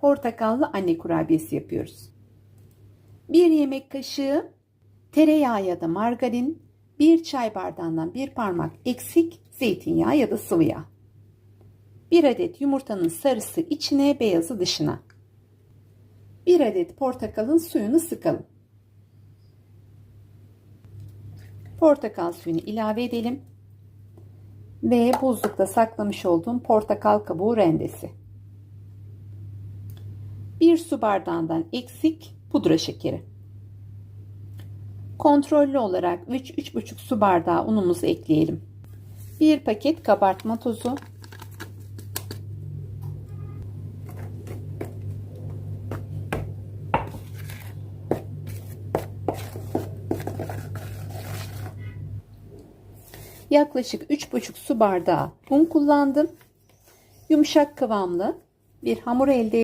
portakallı anne kurabiyesi yapıyoruz. 1 yemek kaşığı tereyağı ya da margarin, 1 çay bardağından bir parmak eksik zeytinyağı ya da sıvı yağ. 1 adet yumurtanın sarısı içine, beyazı dışına. 1 adet portakalın suyunu sıkalım. Portakal suyunu ilave edelim. Ve buzlukta saklamış olduğum portakal kabuğu rendesi. 1 su bardağından eksik pudra şekeri. Kontrollü olarak 3-3,5 su bardağı unumuzu ekleyelim. 1 paket kabartma tozu. Yaklaşık 3,5 su bardağı un kullandım. Yumuşak kıvamlı bir hamur elde